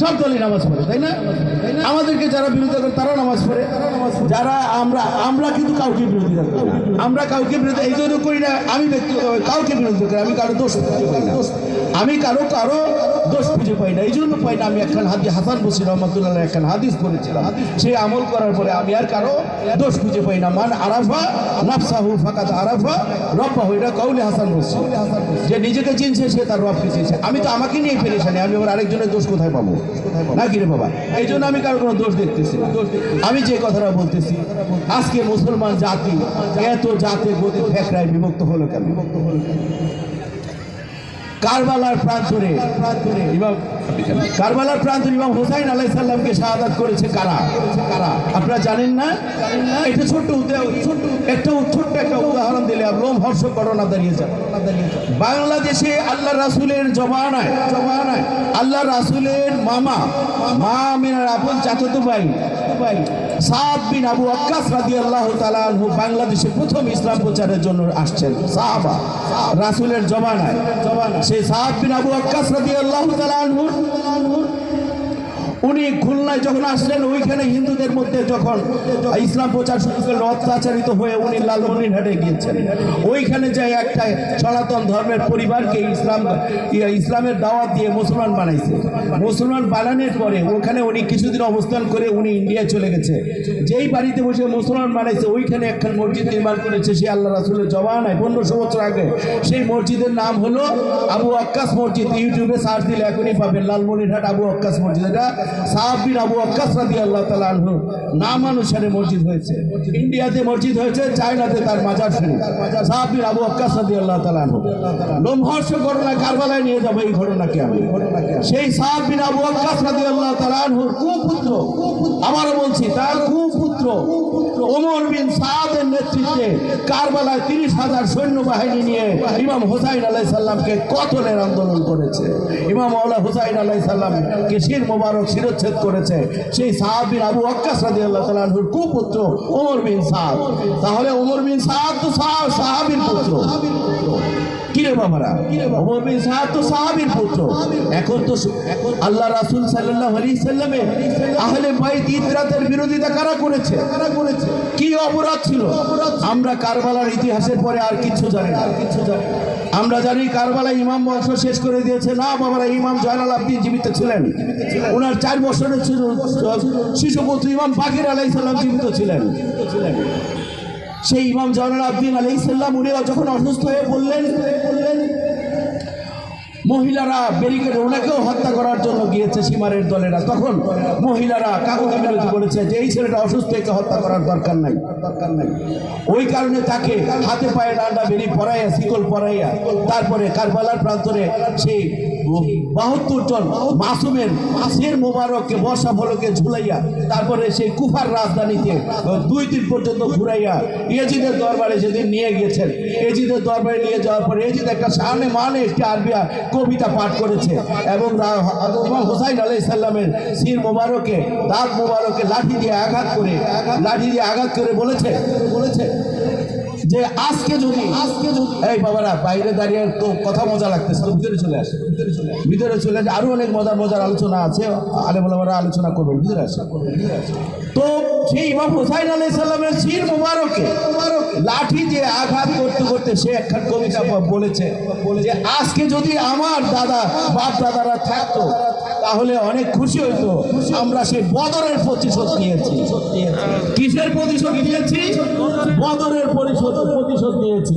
সব দলই নামাজ পড়ে, তাই না? আমাদেরকে যারা বিরোধিতা করে তারা নামাজ পড়ে। যারা আমরা আমরা কিন্তু কাউকে বিরোধিতা করি আমরা কাউকে বিরোধিতা এই জন্য করি না, আমি ব্যক্তি, কাউকে বিরোধিতা করি আমি কারও দোষ আমি কারও কারও দোষ খুঁজে পাই না। এই জন্য পাই না, আমি একখান হাদিস, হাসান বসির রহমতুল্লাহ একখান হাদিস পড়েছিলাম। সে আমল করার পরে আমি আর কারও দোষ খুঁজে পাই না। মান আরাফা নাফসাহু ফাকাত আরাফা, রব্বাহু, এটা কৌলে হাসান বসি। যে নিজেকে চিনছে, সে তার রবকে চিনছে। আমি তো আমাকে নিয়ে পেরেছানি আমি আবার আরেকজনের দোষ কোথায় পাবো? না কি রে বাবা? এই জন্য আমি কারও কোনো দোষ দেখতেছি না। আমি যে কথাটা বলতেছি, আজকে মুসলমান জাতি এত জাতি গতি ফেকরায় বিভক্ত হলো কেন বিভক্ত হলো কেন? কারবালার প্রান্তরে। কারবালার প্রান্তরে ইমাম হোসাইন আলাই সাল্লামকে শাহাদাত করেছে কারা? কারা আপনারা জানেন না? এটা ছোট্ট ছোট্ট একটা ছোট্ট একটা উদাহরণ দিলে লোম হর্ষ ঘটনা দাঁড়িয়ে বাংলাদেশে আল্লাহ রাসুলের জমানায় জমানায় আল্লাহ রাসুলের মামা মা আমিনার আপন চাচাতো ভাই ভাই সাদ বিন আবু আক্কাস রাদিয়াল্লাহু তাআলা আনহু বাংলাদেশে প্রথম ইসলাম প্রচারের জন্য আসছেন। সাহাবা রাসূলের জমানায়। সেই সাহাবিন বিন আবু আক্কাস রাদিয়াল্লাহু তাআলা আনহু উনি খুলনায় যখন আসলেন, ওইখানে হিন্দুদের মধ্যে যখন ইসলাম প্রচার শুরু করলেন অত্যাচারিত হয়ে উনি লালমনিরহাটে গিয়েছেন। ওইখানে যে একটা সনাতন ধর্মের পরিবারকে ইসলাম ইসলামের দাওয়াত দিয়ে মুসলমান বানাইছে। মুসলমান বানানোর পরে ওখানে উনি কিছুদিন অবস্থান করে উনি ইন্ডিয়ায় চলে গেছে। যেই বাড়িতে বসে মুসলমান বানাইছে, ওইখানে একখান মসজিদ নির্মাণ করেছে সেই আল্লাহ রাসুলের জবানায় পনেরোশো বছর আগে সেই মসজিদের নাম হলো আবু আক্কাস মসজিদ। ইউটিউবে সার্চ দিলে এখনই পাবেন লালমনিরহাট আবু আক্কাস মসজিদ। এটা সাহাবির আবু আল্লাহ তালা নাম অনুসারে মসজিদ হয়েছে। ইন্ডিয়াতে মসজিদ হয়েছে, চায়নাতে তার মাজার সাহাবির আবু আল্লাহ তালা ঘটনা কারবালায় নিয়ে যাব, এই ঘটনাকে আমি। সেই সাহাবির আবু আল্লাহ তালা আনহুর কুপুত্র। বলছি, তার কুপুত্র। ওমর বিন সাদের নেতৃত্বে কারবালায় তিরিশ হাজার সৈন্যবাহিনী নিয়ে ইমাম হোসাইন আলাই সাল্লামকে কতলের আন্দোলন করেছে? ইমাম আল্লাহ হুসাইন আলাই সাল্লাম শির মোবারক, শিরোচ্ছেদ করেছে। সেই সাহাবিন আবু আক্কাস রাজি আল্লাহ তালাহুর কুপুত্র ওমর বিন সাহ তাহলে ওমর বিন সাহ তো সাহা- সাহাবির পুত্র। কিরে বাবারা? ওমর বিন সাদ তো সাহাবির পুত্র। এখন তো সু- আল্লাহ রাসূল সাল্লাল্লাহু আলাইহি সাল্লামে আহলে বাইত ইতরাতের বিরোধিতা কারা করেছে? কারা করেছে? কি অপরাধ ছিল? আমরা কারবালার ইতিহাসের পরে আর কিছু জানি না। কিছু জানি না। আমরা জানি কারবালা ইমাম বংশ শেষ করে দিয়েছে। না বাবারা ইমাম জয়নাল আব্দিন জীবিত ছিলেন। ওনার চার বছরের শিশুপুত্র ইমাম বাকির আলাই সাল্লাম জীবিত ছিলেন। সেই ইমাম জয়নাল আব্দিন আলাই সাল্লাম উনিও যখন অসুস্থ হয়ে বললেন বললেন মহিলারা ব্যারিকেড ওনাকেও হত্যা করার জন্য গিয়েছে সীমারের দলেরা। তখন মহিলারা কাগজে বিরোধী করেছে যে এই ছেলেটা অসুস্থ, একে হত্যা করার দরকার নাই। দরকার নাই ওই কারণে তাকে হাতে পায়ে ডান্ডা বেরি পরাইয়া, শিকল পরাইয়া, তারপরে কারবালার প্রান্তরে সেই বাহাত্তর জন মাসুমের মাসের মোবারককে বর্ষা ফলকে ঝুলাইয়া, তারপরে সেই কুফার রাজধানীতে দুই দিন পর্যন্ত ঘুরাইয়া এজিদের দরবারে সেদিন নিয়ে গিয়েছেন এজিদের দরবারে নিয়ে যাওয়ার পরে এজিদ একটা সামনে মানে একটি আরবিয়া কবিতা পাঠ করেছে এবং হোসাইন আলাই সাল্লামের সির মোবারকে, দাঁত মোবারকে লাঠি দিয়ে আঘাত করে, লাঠি দিয়ে আঘাত করে বলেছে বলেছে যে আজকে যদি আজকে যদি, এই বাবারা, বাইরে দাঁড়িয়ে তো কথা মজা লাগতেছে ভিতরে চলে আসে ভিতরে চলে আসে ভিতরে চলে আসে, আরও অনেক মজার মজার আলোচনা আছে, আলে আলেমুলামারা আলোচনা করবেন, ভিতরে আসে তো সেই ইমাম হুসাইন আলাই সাল্লামের শির মুবারকে, লাঠি যে আঘাত করতে করতে সে একখান কবিতা বলেছে যে, আজকে যদি আমার দাদা বাপ দাদারা থাকতো, তাহলে অনেক খুশি হইতো। আমরা সেই বদরের প্রতিশোধ নিয়েছি। কিসের প্রতিশোধ নিয়েছি? বদরের পরিশোধ প্রতিশোধ নিয়েছি।